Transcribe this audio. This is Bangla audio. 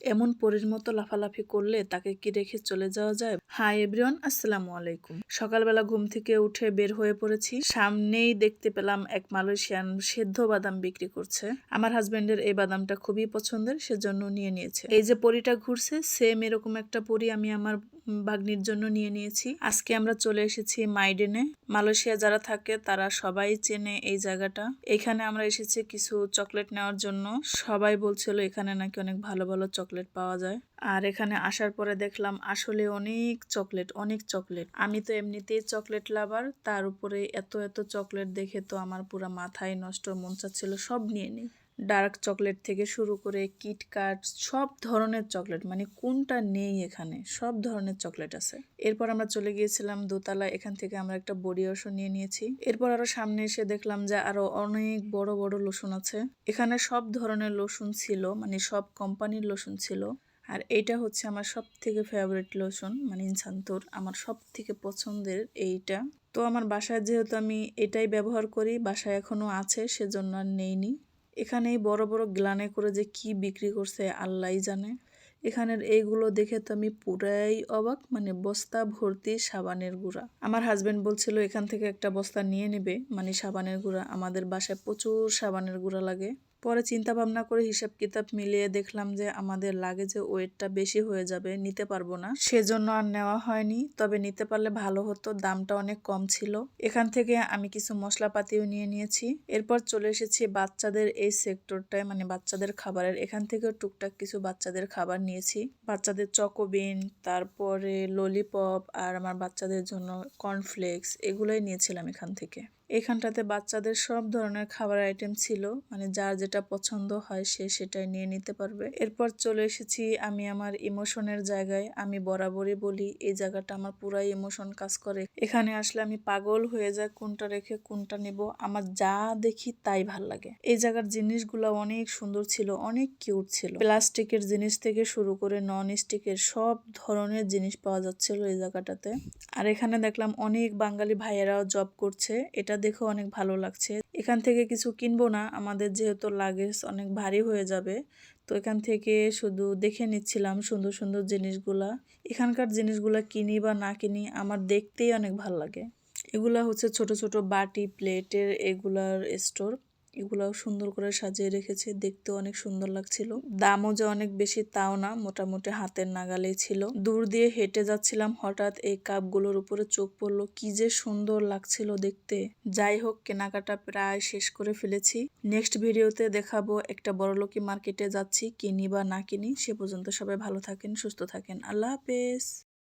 এমন পরীর মতো লাফালাফি করলে তাকে কি রেখে চলে যাওয়া যায়? হাই এভরিওয়ান, আসসালামু আলাইকুম। সকালবেলা ঘুম থেকে উঠে বের হয়ে পড়েছি। সামনেই দেখতে পেলাম এক মালয়েশিয়ান সেদ্ধ বাদাম বিক্রি করছে। আমার হাজবেন্ডের এই বাদামটা খুবই পছন্দের, সেজন্য নিয়ে নিয়েছে। এই যে পরিটা ঘুরছে সেম এরকম একটা পরি আমি আমার বাগ্নির জন্য নিয়ে নিয়েছি। আজকে আমরা চলে এসেছি মাইডেনে। মালয়েশিয়া যারা থাকে, তারা সবাই চেনে এই জায়গাটা। এখানে আমরা এসেছি কিছু চকলেট নেওয়ার জন্য। সবাই বলছিল এখানে নাকি অনেক ভালো ভালো চকলেট পাওয়া যায়। আর এখানে আসার পরে দেখলাম আসলে অনেক চকলেট অনেক চকলেট। আমি তো এমনিতেই চকলেট লাভার। তার উপরে এত এত চকলেট দেখে তো আমার পুরো মাথায় নষ্ট, মন চাচ্ছিল সব নিয়ে নিই। ডার্ক চকলেট থেকে শুরু করে কিটকাট সব ধরনের চকলেট মানে কোনটা নেই এখানে, সব ধরনের চকলেট আছে। এরপর আমরা চলে গিয়েছিলাম দোতলা এখান থেকে আমরা একটা বডি ওয়াশও নিয়ে নিয়েছি। এরপর আরও সামনে এসে দেখলাম যে আরও অনেক বড় বড় লোশন আছে। এখানে সব ধরনের লোশন ছিল মানে সব কোম্পানির লোশন ছিল। আর এইটা হচ্ছে আমার সব থেকে ফেভারিট লোশন মানে ইনসান্তর, আমার সব থেকে পছন্দের এইটা। তো আমার বাসায় যেহেতু আমি এটাই ব্যবহার করি, বাসায় এখনও আছে, সেজন্য আর নেইনি। এখানে এই বড় বড় গ্লানে করে যে কি বিক্রি করছে আল্লাহ জানে। এখানের এইগুলো দেখে তো আমি পুরাই অবাক মানে বস্তা ভর্তি সাবানের গুঁড়া। আমার হাজবেন্ড বলছিল, এখান থেকে একটা বস্তা নিয়ে নেবে। মানে সাবানের গুঁড়া, আমাদের বাসায় প্রচুর সাবানের গুঁড়া লাগে। পরে চিন্তা ভাবনা করে হিসাব কিতাব মিলিয়ে দেখলাম যে আমাদের লাগে যে ওয়েটটা বেশি হয়ে যাবে, নিতে পারব না। সেজন্য আর নেওয়া হয়নি, তবে নিতে পারলে ভালো হতো, দামটা অনেক কম ছিল। এখান থেকে আমি কিছু মশলাপাতিও নিয়ে নিয়েছি। এরপর চলে এসেছি বাচ্চাদের এই সেক্টরটায় মানে বাচ্চাদের খাবারের। এখান থেকেও টুকটাক কিছু বাচ্চাদের খাবার নিয়েছি। বাচ্চাদের চকোবিন, তারপরে ললিপপ আর আমার বাচ্চাদের জন্য কর্নফ্লেক্স এগুলোই নিয়েছিলাম এখান থেকে। এখানটাতে বাচ্চাদের সব ধরনের খাবার আইটেম ছিল মানে যার যেটা পছন্দ হয় সে সেটাই নিয়ে নিতে পারবে। এরপর চলে এসেছি আমি আমার ইমোশনের জায়গায়। আমি বরাবরই বলি, এই জায়গাটা আমার পুরাই ইমোশন কাজ করে। এখানে আসলে আমি পাগল হয়ে যায় কোনটা রেখে কোনটা নেব। আমার যা দেখি তাই ভালো লাগে। এই জায়গার জিনিসগুলো অনেক সুন্দর ছিল, অনেক কিউট ছিল। প্লাস্টিকের জিনিস থেকে শুরু করে নন স্টিকের সব ধরনের জিনিস পাওয়া যাচ্ছিল এই জায়গাটাতে। আর এখানে দেখলাম অনেক বাঙালি ভাইয়েরাও জব করছে। এটা দেখেও অনেক ভালো লাগছে। এখান থেকে কিছু কিনবো না, আমাদের যেহেতু লাগেজ অনেক ভারী হয়ে যাবে, তো এখান থেকে শুধু দেখে নিচ্ছিলাম সুন্দর সুন্দর জিনিসগুলা। এখানকার জিনিসগুলা কিনি বা না কিনি আমার দেখতেই অনেক ভালো লাগে। এগুলা হচ্ছে ছোট ছোট বাটি প্লেটের এগুলার স্টোর এগুলাও সুন্দর করে সাজিয়ে রেখেছে। দেখতে অনেক সুন্দর লাগছিল। দামও যে অনেক বেশি তাও না, মোটামুটি হাতের নাগালেই ছিল। দূর দিয়ে হেঁটে যাচ্ছিলাম, হঠাৎ এই কাপগুলোর উপরে চোখ পড়ল। কি যে সুন্দর লাগছিল দেখতে। যাই হোক, কেনাকাটা প্রায় শেষ করে ফেলেছি। নেক্সট ভিডিওতে দেখাবো একটা বড়লোকি মার্কেটে যাচ্ছি, কিনি বা না কিনি। সে পর্যন্ত সবাই ভালো থাকেন, সুস্থ থাকেন। আল্লাহ হাফেজ।